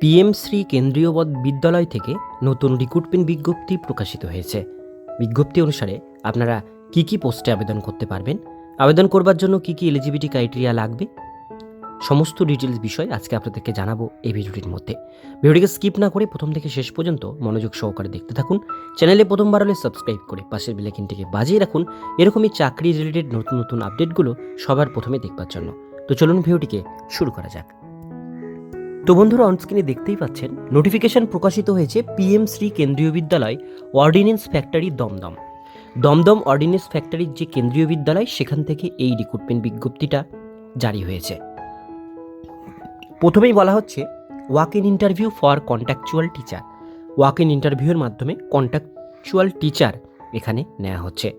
PM Shri কেন্দ্রীয় বদ- বিদ্যালয় থেকে নতুন রিক্রুটমেন্ট বিজ্ঞপ্তি প্রকাশিত হয়েছে। বিজ্ঞপ্তি অনুসারে আপনারা কি কি পোস্টে আবেদন করতে পারবেন, আবেদন করবার জন্য কি কি এলিজিবিলিটি ক্রাইটেরিয়া লাগবে, সমস্ত ডিটেলস বিষয় আজকে আপনাদেরকে জানাব এই ভিডিওটির মধ্যে। ভিডিওটিকে স্কিপ না করে প্রথম থেকে শেষ পর্যন্ত মনোযোগ সহকারে দেখতে থাকুন। চ্যানেলে প্রথমবার হলে সাবস্ক্রাইব করে পাশের বেলাইকিনটিকে বাজিয়ে রাখুন। এরকমই চাকরি রিলেটেড নতুন নতুন আপডেটগুলো সবার প্রথমে দেখবার জন্য। তো চলুন ভিডিওটিকে শুরু করা যাক। তো বন্ধুরা অনস্ক্রিনে দেখতেই পাচ্ছেন নোটিফিকেশন প্রকাশিত হয়েছে PM Shri Kendriya Vidyalaya ordnance factory Dum Dum Dum Dum ordnance ফ্যাক্টরির যে কেন্দ্রীয় বিদ্যালয় সেখান থেকে এই রিক্রুটমেন্ট বিজ্ঞপ্তিটা জারি হয়েছে। প্রথমেই বলা হচ্ছে walk in interview for contractual teacher walk in ইন্টারভিউয়ের মাধ্যমে কন্ট্যাকচুয়াল টিচার এখানে নেওয়া হচ্ছে।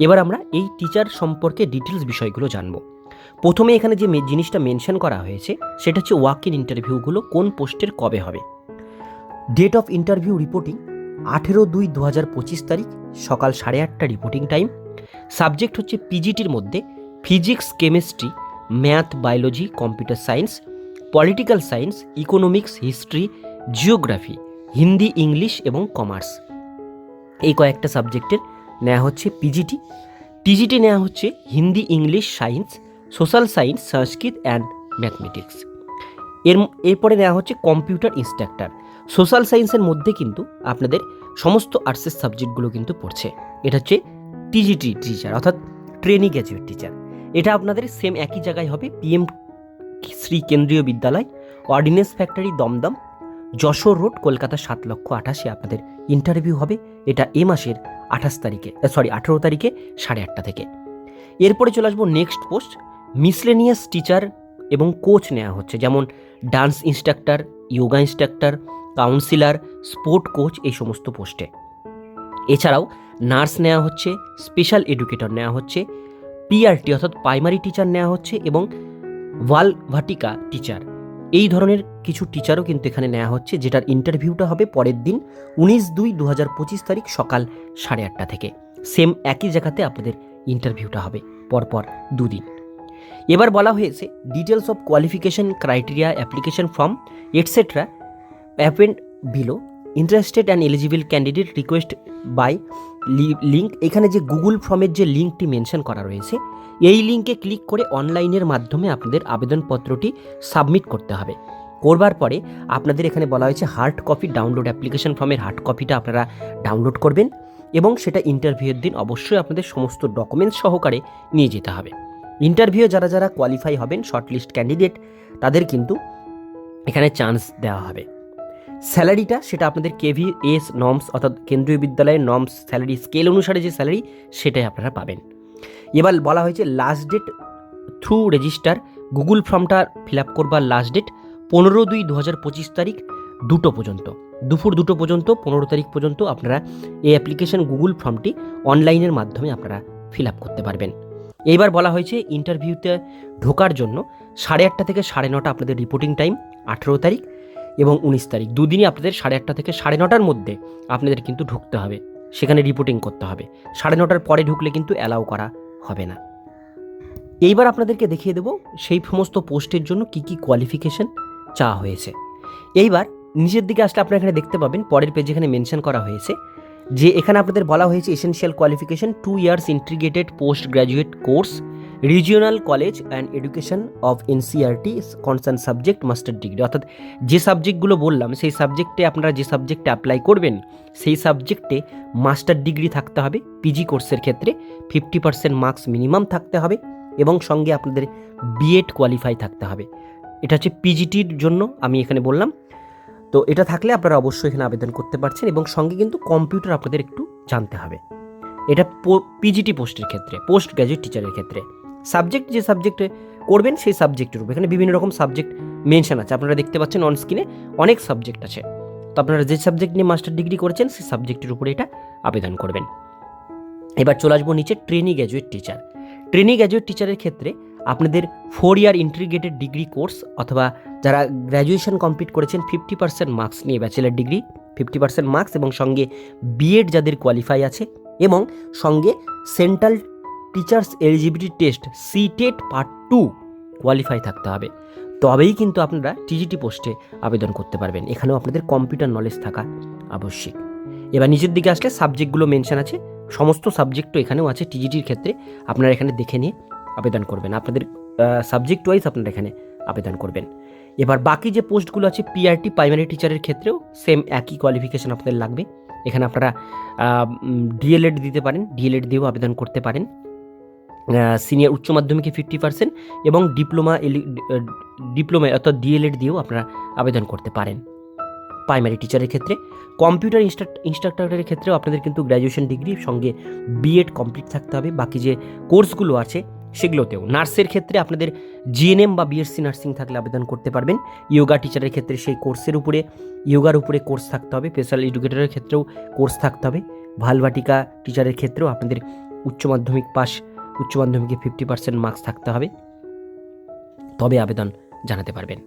এবার আমরা এই টিচার সম্পর্কে ডিটেলস বিষয়গুলো জানব। প্রথমে এখানে যে জিনিসটা মেনশন করা হয়েছে, সেটা হচ্ছে ওয়াক ইন ইন্টারভিউগুলো কোন পোস্টের কবে হবে। ডেট অফ ইন্টারভিউ রিপোর্টিং আঠেরো দুই দু হাজার পঁচিশ তারিখ, সকাল সাড়ে আটটা রিপোর্টিং টাইম সাবজেক্ট হচ্ছে পিজিটির মধ্যে physics chemistry math biology computer science political science economics history geography Hindi English এবং কমার্স এই কয়েকটা সাবজেক্টের নেওয়া হচ্ছে পিজিটি টিজিটি নেওয়া হচ্ছে Hindi English science social science, Sanskrit and mathematics. এর এরপরে নেওয়া হচ্ছে কম্পিউটার ইনস্ট্রাক্টর। সোশ্যাল সায়েন্সের মধ্যে কিন্তু আপনাদের সমস্ত আর্টসের সাবজেক্টগুলো কিন্তু পড়ছে। এটা হচ্ছে টিজিটি টিচার, অর্থাৎ ট্রেনিং গ্র্যাজুয়েট টিচার। এটা আপনাদের সেম একই জায়গায় হবে, PM Shri Kendriya Vidyalaya ordnance factory, Dum Dum, Jessore road, Kolkata সাত লক্ষ আঠাশে আপনাদের ইন্টারভিউ হবে। এটা এ মাসের আঠাশ তারিখে সরি আঠেরো তারিখে সাড়ে আটটা থেকে। এরপরে চলে আসব নেক্সট পোস্ট মিসলেনিয়াস টিচার এবং কোচ নেওয়া হচ্ছে, যেমন dance instructor, yoga instructor, counsellor, sport coach এই সমস্ত পোস্টে। এছাড়াও নার্স নেওয়া হচ্ছে, স্পেশাল এডুকেটর নেওয়া হচ্ছে, পিআরটি অর্থাৎ প্রাইমারি টিচার নেওয়া হচ্ছে এবং ওয়াল ভাটিকা টিচার। এই ধরনের কিছু টিচারও কিন্তু এখানে নেওয়া হচ্ছে, যেটার ইন্টারভিউটা হবে পরের দিন, উনিশ দুই দু হাজার পঁচিশ তারিখ সকাল সাড়ে আটটা থেকে। সেম একই জায়গাতে আপনাদের ইন্টারভিউটা হবে, পরপর দুদিন। এবার বলা হয়েছে details of qualification criteria application form etcetera append below interested and eligible candidate request by link এখানে যে গুগল ফর্মের যে লিঙ্কটি মেনশন করা রয়েছে, এই লিঙ্কে ক্লিক করে অনলাইনের মাধ্যমে আপনাদের আবেদনপত্রটি সাবমিট করতে হবে। করবার পরে আপনাদের এখানে বলা হয়েছে হার্ড কপি ডাউনলোড অ্যাপ্লিকেশন ফর্মের হার্ড কপিটা আপনারা ডাউনলোড করবেন এবং সেটা ইন্টারভিউয়ের দিন অবশ্যই আপনাদের সমস্ত ডকুমেন্টস সহকারে নিয়ে যেতে হবে। ইন্টারভিউ যারা যারা কোয়ালিফাই হবেন শর্টলিস্ট ক্যান্ডিডেট তাদের কিন্তু এখানে চান্স দেওয়া হবে। স্যালারিটা সেটা আপনাদের কেভি এস নর্মস অর্থাৎ কেন্দ্রীয় বিদ্যালয়ের নর্মস স্যালারি স্কেল অনুসারে যে স্যালারি সেটাই আপনারা পাবেন। এবার বলা হয়েছে last date through register Google ফর্মটা ফিল আপ করবার লাস্ট ডেট পনেরো দুই দু হাজার পঁচিশ তারিখ দুটো পর্যন্ত। দুপুর দুটো পর্যন্ত, পনেরো তারিখ পর্যন্ত আপনারা এই অ্যাপ্লিকেশন গুগল ফর্মটি অনলাইনের মাধ্যমে আপনারা ফিল আপ করতে পারবেন। এইবার বলা হয়েছে ইন্টারভিউতে ঢোকার জন্য সাড়ে আটটা থেকে সাড়ে নটা আপনাদের রিপোর্টিং টাইম আঠেরো তারিখ এবং উনিশ তারিখ। দুদিনই আপনাদের সাড়ে আটটা থেকে সাড়ে নটার মধ্যে আপনাদের কিন্তু ঢুকতে হবে। সেখানে রিপোর্টিং করতে হবে। সাড়ে নটার পরে ঢুকলে কিন্তু অ্যালাউ করা হবে না। এইবার আপনাদেরকে দেখিয়ে দেবো সেই সমস্ত পোস্টের জন্য কি কি কোয়ালিফিকেশন চাওয়া হয়েছে। এইবার নিচের দিকে আসলে আপনারা এখানে দেখতে পাবেন, পরের পেজে এখানে মেনশন করা হয়েছে। যে এখানে আপনাদের বলা হয়েছে essential qualification two years integrated post graduate course regional college and education of NCRT concern subject master degree অর্থাৎ যে সাবজেক্টগুলো বললাম, সেই সাবজেক্টে আপনারা যে সাবজেক্টে অ্যাপ্লাই করবেন, সেই সাবজেক্টে মাস্টার ডিগ্রি থাকতে হবে পিজি কোর্সের ক্ষেত্রে ফিফটি পার্সেন্ট মার্কস মিনিমাম থাকতে হবে এবং সঙ্গে আপনাদের বিএড কোয়ালিফাই থাকতে হবে। এটা হচ্ছে পিজিটির জন্য আমি এখানে বললাম তো এটা থাকলে আপনারা অবশ্যই এখানে আবেদন করতে পারছেন এবং সঙ্গে কিন্তু কম্পিউটার আপনাদের একটু জানতে হবে। এটা পিজিটি পোস্টের ক্ষেত্রে, পোস্ট গ্র্যাজুয়েট টিচারের ক্ষেত্রে। সাবজেক্ট যে সাবজেক্টে করবেন সেই সাবজেক্টের উপর, এখানে বিভিন্ন রকম সাবজেক্ট মেনশন আছে। আপনারা দেখতে পাচ্ছেন অন স্ক্রিনে অনেক সাবজেক্ট আছে। তো আপনারা যে সাবজেক্ট নিয়ে মাস্টার ডিগ্রি করেছেন, সেই সাবজেক্টের উপরে এটা আবেদন করবেন। এবার চলে আসব নিচে trainee graduate teacher trainee graduate টিচারের ক্ষেত্রে আপনাদের four year integrated degree course অথবা যারা গ্র্যাজুয়েশন কমপ্লিট করেছেন ফিফটি পার্সেন্ট মার্কস নিয়ে bachelor degree fifty percent marks এবং সঙ্গে বিএড যাদের কোয়ালিফাই আছে এবং সঙ্গে central teachers eligibility test CTET part two qualify থাকতে হবে। তবেই কিন্তু আপনারা টিজিটি পোস্টে আবেদন করতে পারবেন। এখানেও আপনাদের কম্পিউটার নলেজ থাকা আবশ্যিক। এবার নিচের দিকে আসলে সাবজেক্টগুলো মেনশন আছে। সমস্ত সাবজেক্টও এখানেও আছে টিজিটির ক্ষেত্রে। আপনারা এখানে দেখে নিয়ে আবেদন করবেন। আপনাদের সাবজেক্ট ওয়াইজ আপনারা এখানে আবেদন করবেন। এবার বাকি যে পোস্টগুলো আছে পিআরটি প্রাইমারি টিচারের ক্ষেত্রেও সেম একই কোয়ালিফিকেশন আপনাদের লাগবে। এখানে আপনারা ডিএলএড দিতে পারেন। ডিএলএড দিয়েও আবেদন করতে পারেন। সিনিয়র উচ্চ মাধ্যমিকে ফিফটি পার্সেন্ট এবং ডিপ্লোমা ডিপ্লোমা অর্থাৎ ডিএলএড দিয়েও আপনারা আবেদন করতে পারেন। প্রাইমারি টিচারের ক্ষেত্রে। কম্পিউটার ইনস্ট্রাক্টরের ক্ষেত্রেও আপনাদের কিন্তু গ্র্যাজুয়েশন ডিগ্রির সঙ্গে বিএড কমপ্লিট থাকতে হবে। বাকি যে কোর্সগুলো আছে সেগুলোতেও নার্সের ক্ষেত্রে আপনাদের জিএনএম বা বিএসসি নার্সিং থাকলে আবেদন করতে পারবেন। ইয়োগা টিচারের ক্ষেত্রে সেই কোর্সের উপরে, ইয়োগার উপরে কোর্স থাকতে হবে, স্পেশাল এডুকেটরের ক্ষেত্রেও কোর্স থাকতে হবে। ভালবাটিকা টিচারের ক্ষেত্রেও আপনাদের উচ্চ মাধ্যমিক পাস, উচ্চ মাধ্যমিকে ফিফটি পার্সেন্ট মার্কস থাকতে হবে। তবে আবেদন জানাতে পারবেন।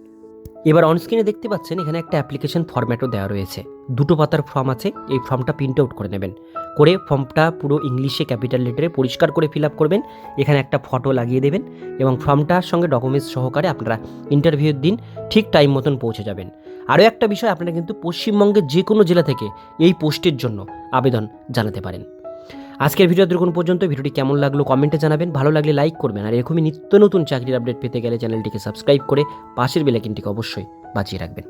এবার অনস্ক্রিনে দেখতে পাচ্ছেন, এখানে একটা অ্যাপ্লিকেশন ফরম্যাটও দেওয়া রয়েছে। দুটো পাতার ফর্ম আছে, এই ফর্মটা প্রিন্ট আউট করে নেবেন। করে ফর্মটা পুরো ইংলিশে ক্যাপিটাল লেটারে পরিষ্কার করে ফিল আপ করবেন। এখানে একটা ফটো লাগিয়ে দেবেন এবং ফর্মটার সঙ্গে ডকুমেন্টস সহকারে আপনারা ইন্টারভিউর দিন ঠিক টাইম মতন পৌঁছে যাবেন। আরও একটা বিষয় আপনারা কিন্তু পশ্চিমবঙ্গের যে কোনো জেলা থেকে এই পোস্টের জন্য আবেদন জানাতে পারেন। আজকের ভিডিও দেখুন পর্যন্ত। ভিডিওটি কেমন লাগল কমেন্টে জানাবেন। ভালো লাগলে লাইক করবেন। আর এরকমই নিত্য নতুন চাকরির আপডেট পেতে গেলে চ্যানেলটিকে সাবস্ক্রাইব করে পাশের বেলাইকিনটিকে অবশ্যই বাঁচিয়ে রাখবেন।